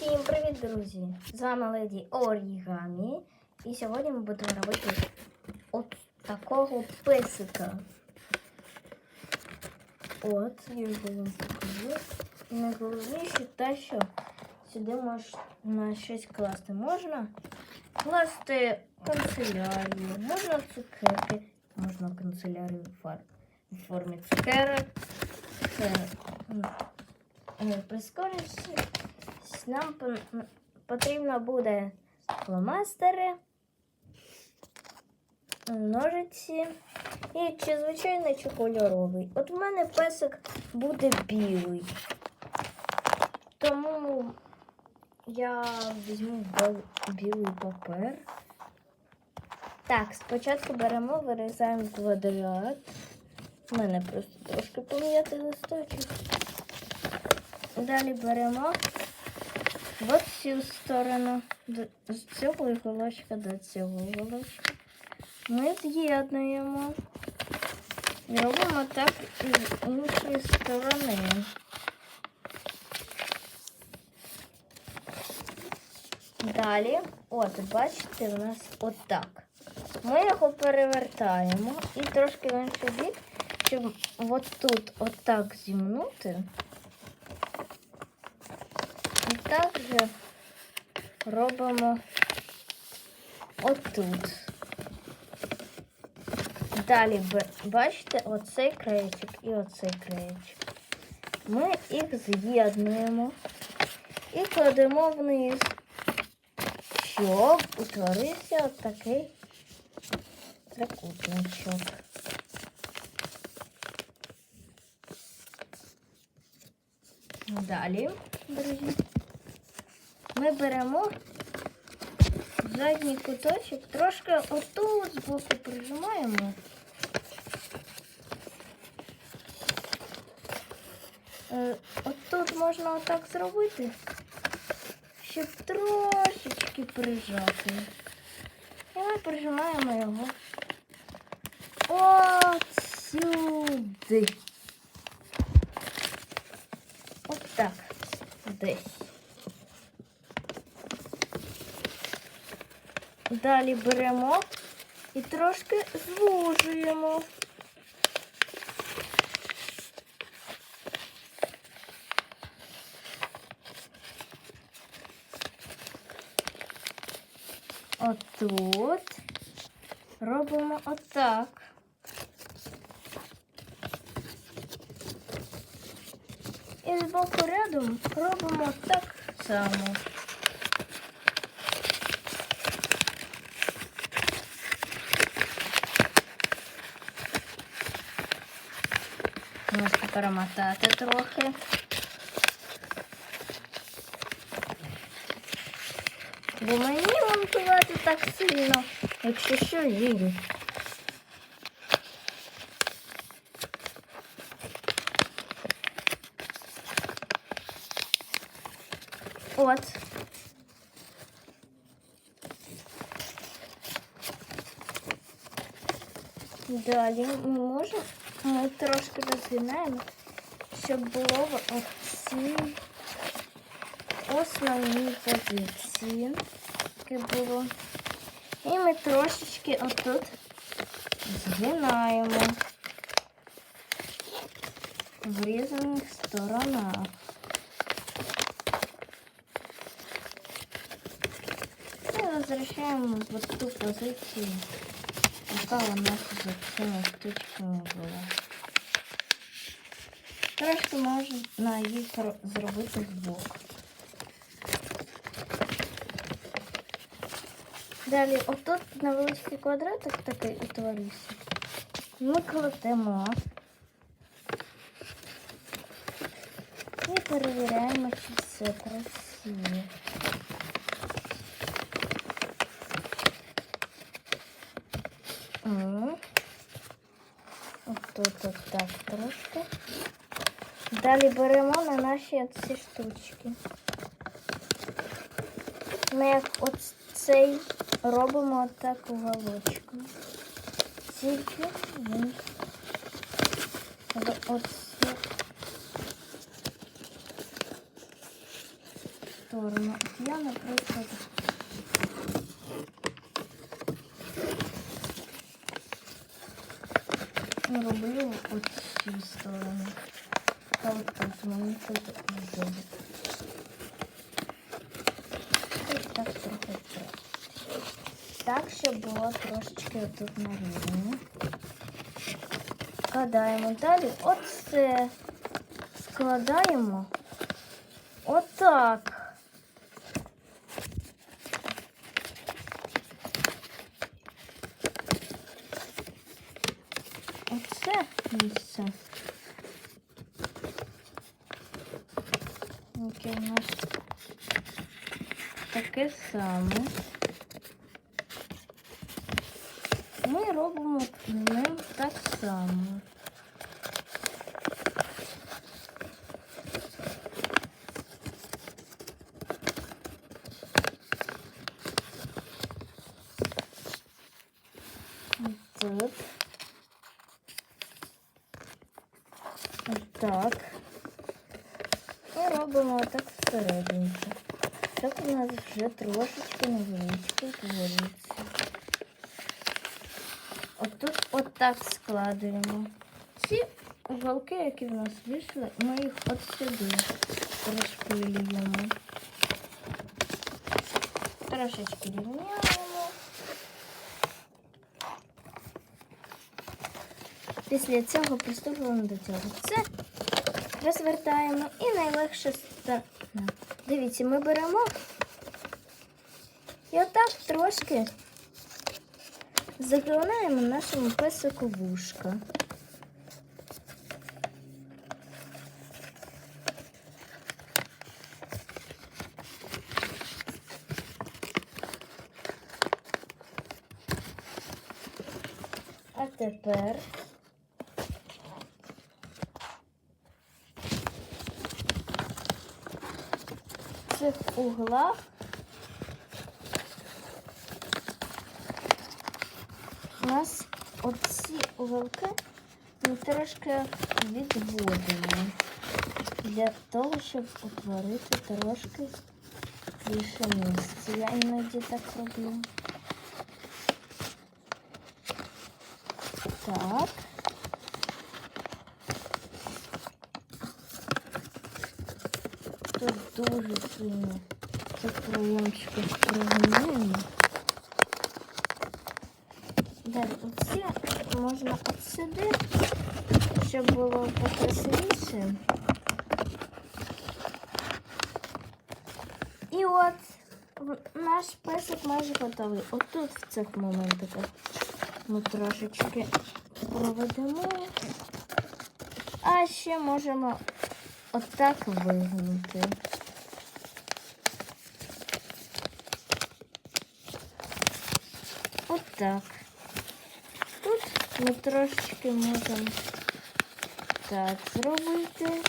Всім привіт, друзі! З вами Леді Орігамі. І сьогодні ми будемо робити от такого песика. От, я його вам покажу. Найголовніше те, що сюди можна щось класти. Можна класти канцелярію, можна цукерки, можна канцелярію в формі цукерок. Це е, прискорюється. Нам потрібно буде фломастери, ножиці і чи звичайний, чи кольоровий. От в мене песик буде білий. Тому я візьму білий папер. Так, спочатку беремо, вирізаємо квадрат. У мене просто трошки пом'яти листочок. Далі беремо в цю сторону, з цього іголочка до цього іголочка. Ми з'єднуємо і робимо так і з іншої сторони. Далі, от, бачите, у нас отак. Ми його перевертаємо і трошки в інший бік, щоб от тут отак зімнути. І так же робимо отут. Далі, бачите, оцей краєчок і оцей краєчок. Ми їх з'єднуємо і кладемо вниз, щоб утворився от такий трикутничок. Далі, друзі, ми беремо задній куточок, трошки отут з боку прижимаємо. Е, Отут можна отак зробити, щоб трошечки прижати. І ми прижимаємо його от сюди. От так. Десь. Далі беремо і трошки звужуємо. Отут робимо отак. І з боку рядом робимо так само. Можна перемотати трохи. Бо мені монтувати так сильно, якщо що лінь. От. Далі ми можемо, ми трошки розгинаємо, щоб було в цій основній позиції. Було. І ми трошечки отут згинаємо в різних сторонах. І возвращаємо в ту позицію, яка у нас за цими штучками була. Трошки можна ро- зробити збоку. Далі, отут невеличкий квадратик такий утворився. Ми кладемо і перевіряємо, чи все працює. Отут от так трошки. Далі беремо на наші ці штучки. Ми як от цей робимо отак уголочку. Тільки він сторону. Я, наприклад, роблю от цю сторону. Та от тут мені тут виходить. Ось так трохи треба. Так, щоб було трошечки тут на рівні. Складаємо далі. Оце складаємо. Отак. Оце Окей, у нас таке саме. Ми робимо ним так само. Тут. Так. І робимо так всередині. Так у вже трошечки невеличко утворюється. Отут отак складуємо. Ці уголки, які в нас вийшли, ми їх от сюди розпилюємо. Трошечки рівняємо. Після цього приступимо до цього. Це розвертаємо і найлегше. Дивіться, ми беремо і отак трошки заглинаємо нашому песику вушка. А тепер в цих углах у нас оці уголки ми трошки відводимо для того, щоб утворити трошки більше місця. Я іноді так роблю. Так. Тут дуже сильно це краємчики прогинаємо. Оці можна от сюди, щоб було покрасивіше. І от наш песик майже готовий. Отут в цих моментиках ми трошечки проведемо. А ще можемо отак вигнути. Отак. Ми трошечки можемо так зробити.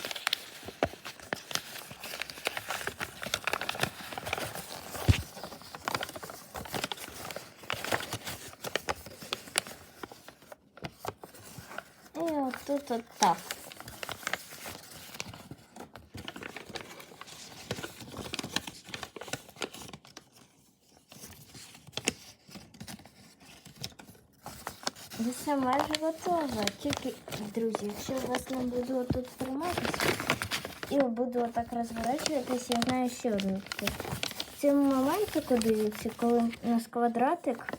І отут отак. Все майже готове. Тільки, друзі, якщо у вас не буду тут триматися і буду отак розворачуватися, я знаю ще одну таку. В цьому моментику, дивіться, коли у нас квадратик,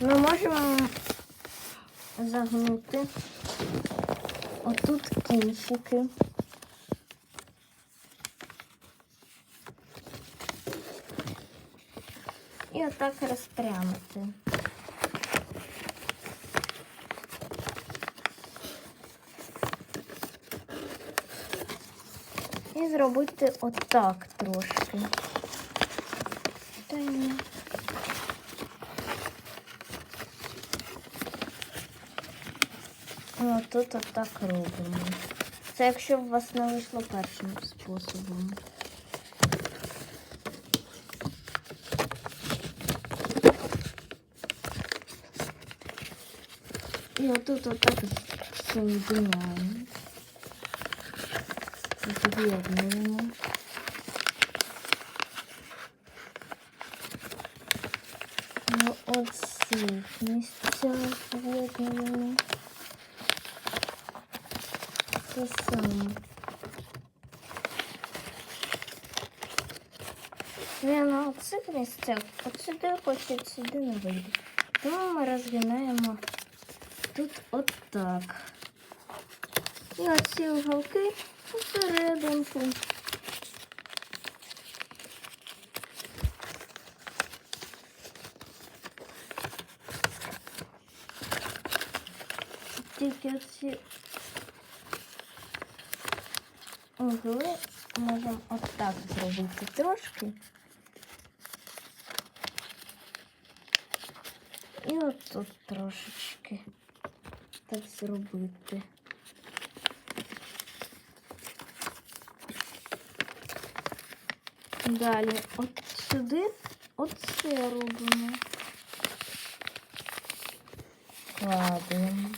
ми можемо загнути отут кінчики. І отак розпрямити. І зробити отак трошки. Та. О, тут отак робимо. Це якщо у вас не вийшло першим способом. І отут отак соєдиняємо і тоді обновимо. Ну, от всіх місця об'єднуємо. Це саме. Не от цих місцях, от сюди хоч от сюди не вийде. Тому ми розгинаємо тут от так. І оці уголки посерединку. Тільки оці угли можемо отак зробити трошки. І отут трошечки так зробити. Далі от сюди оце робимо. Кладемо.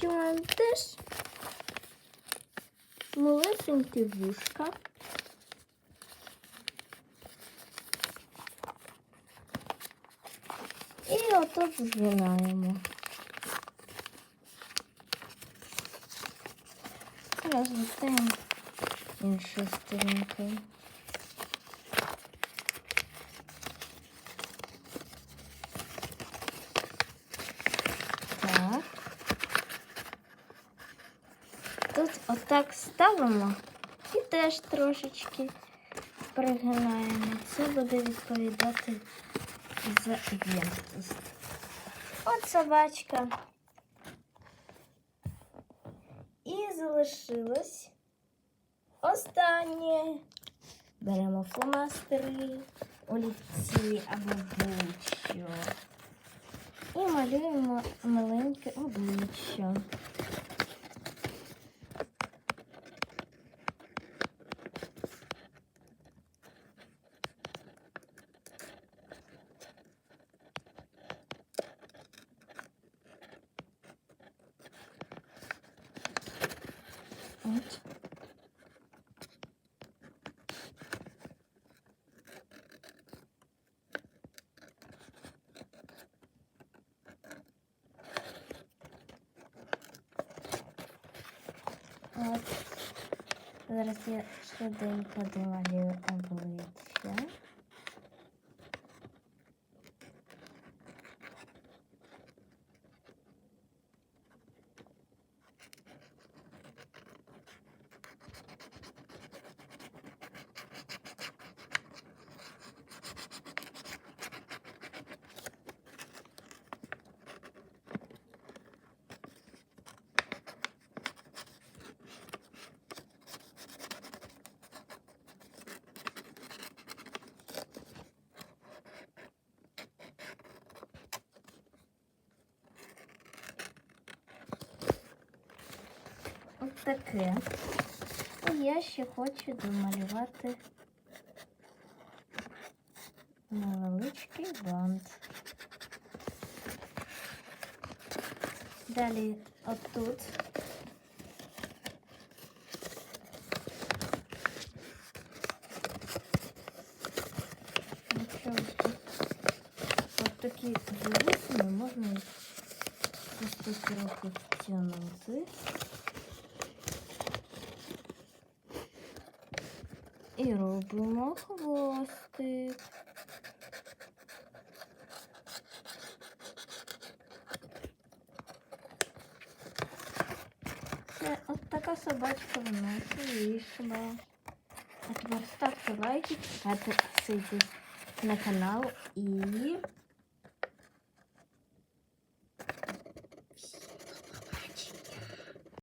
Чому теж малесенькі вушка. І отут згинаємо. Розвертаємо іншу сторінку. Так. Тут отак ставимо і теж трошечки пригинаємо. Це буде відповідати за ємкість. От собачка. І залишилось останнє. Беремо фломастери, олівці або будь-що. І малюємо маленьке обличчя. Зараз я швиденько домалюю обличчя. Таке. І я ще хочу домалювати невеличкий бант. Далі отут. От такі вулицями можна просто трохи втягнути. І робимо хвостик. Це от така собачка в нас вийшла. А тепер ставте лайки, підписуйтесь на канал і